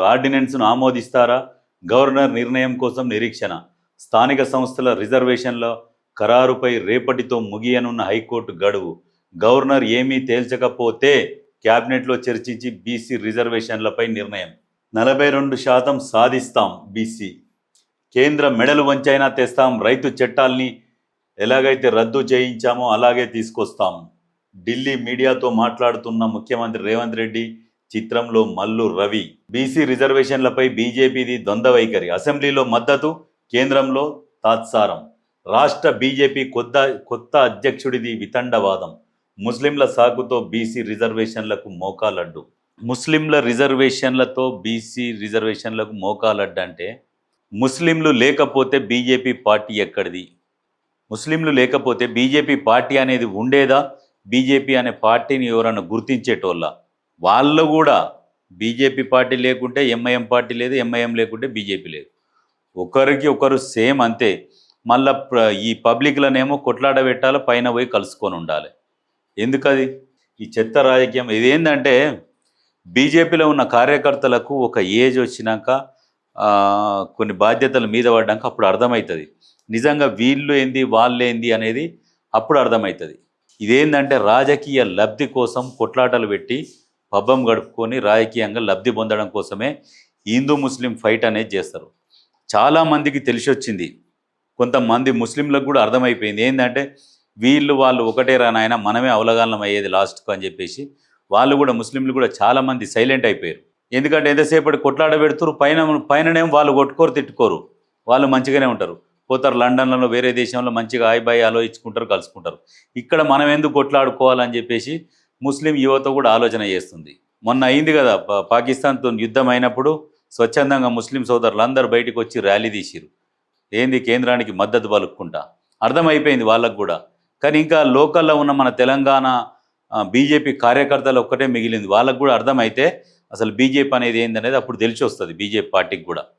ఆర్డినెన్స్ను ఆమోదిస్తారా? Governor నిర్ణయం కోసం నిరీక్షణ. స్థానిక సంస్థల రిజర్వేషన్ల ఖరారుపై రేపటితో ముగియనున్న హైకోర్టు గడువు. గవర్నర్ ఏమీ తేల్చకపోతే క్యాబినెట్లో చర్చించి బీసీ రిజర్వేషన్లపై నిర్ణయం. నలభై రెండు శాతం సాధిస్తాం బీసీ. కేంద్ర మెడలు వంచైనా తెస్తాం. రైతు చట్టాల్ని ఎలాగైతే రద్దు చేయించామో అలాగే తీసుకొస్తాం. ఢిల్లీ మీడియాతో మాట్లాడుతున్న ముఖ్యమంత్రి రేవంత్ రెడ్డి చిత్రంలో మల్లు రవి. బీసీ రిజర్వేషన్లపై బీజేపీది ద్వంద్వ వైఖరి. అసెంబ్లీలో మద్దతు కేంద్రంలో తాత్సారం. రాష్ట్ర బీజేపీ కొత్త కొత్త అధ్యక్షుడిది వితండవాదం. ముస్లింల సాకుతో బీసీ రిజర్వేషన్లకు మోకాలడ్డు. ముస్లింల రిజర్వేషన్లతో బీసీ రిజర్వేషన్లకు మోకాలడ్డు అంటే ముస్లింలు లేకపోతే బీజేపీ పార్టీ ఎక్కడిది? ముస్లింలు లేకపోతే బీజేపీ పార్టీ అనేది ఉండేదా? బీజేపీ అనే పార్టీని ఎవరన్నా గుర్తించేటోళ్ళ? వాళ్ళు కూడా బీజేపీ పార్టీ లేకుంటే ఎంఐఎం పార్టీ లేదు ఎంఐఎం లేకుంటే బీజేపీ లేదు. ఒకరికి ఒకరు సేమ్ అంతే. మళ్ళా ఈ పబ్లిక్లనేమో కొట్లాడ పెట్టాలి పైన పోయి కలుసుకొని ఉండాలి. ఎందుకది? ఈ చెత్త రాజకీయం ఇదేంటంటే బీజేపీలో ఉన్న కార్యకర్తలకు ఒక ఏజ్ వచ్చినాక కొన్ని బాధ్యతలు మీద పడ్డాక అప్పుడు అర్థమవుతుంది నిజంగా వీళ్ళు ఏంది వాళ్ళు ఏంది అనేది అప్పుడు అర్థమవుతుంది ఇదేంటంటే రాజకీయ లబ్ధి కోసం కొట్లాటలు పెట్టి పబ్బం గడుపుకొని రాజకీయంగా లబ్ధి పొందడం కోసమే హిందూ ముస్లిం ఫైట్ అనేది చేస్తారు. చాలామందికి తెలిసి వచ్చింది. కొంతమంది ముస్లింలకు కూడా అర్థమైపోయింది. ఏంటంటే వీళ్ళు వాళ్ళు ఒకటే రా మనమే అవలగాలం అయ్యేది లాస్ట్కు అని చెప్పేసి వాళ్ళు కూడా ముస్లింలు కూడా చాలామంది సైలెంట్ అయిపోయారు. ఎందుకంటే ఎంతసేపటి కొట్లాడ పెడుతురు పైన పైననేం వాళ్ళు కొట్టుకోరు తిట్టుకోరు. వాళ్ళు మంచిగానే ఉంటారు. పోతారు లండన్లలో వేరే దేశంలో మంచిగా హాయ్ బాయ్ ఆలోచించుకుంటారు కలుసుకుంటారు. ఇక్కడ మనం ఎందుకు కొట్లాడుకోవాలని చెప్పేసి ముస్లిం యువత కూడా ఆలోచన చేస్తుంది. మొన్న అయింది కదా పా- పాకిస్తాన్తో యుద్ధం అయినప్పుడు స్వచ్ఛందంగా ముస్లిం సోదరులు అందరు బయటకు వచ్చి ర్యాలీ తీసిరు ఏంది కేంద్రానికి మద్దతు పలుకుంటా అర్థమైపోయింది వాళ్ళకు కూడా. కానీ ఇంకా లోకల్లో ఉన్న మన తెలంగాణ బీజేపీ కార్యకర్తలు ఒక్కటే మిగిలింది. వాళ్ళకు కూడా అర్థమైతే అసలు బీజేపీ అనేది ఏందనేది అప్పుడు తెలిసి వస్తుంది బీజేపీ పార్టీకి కూడా.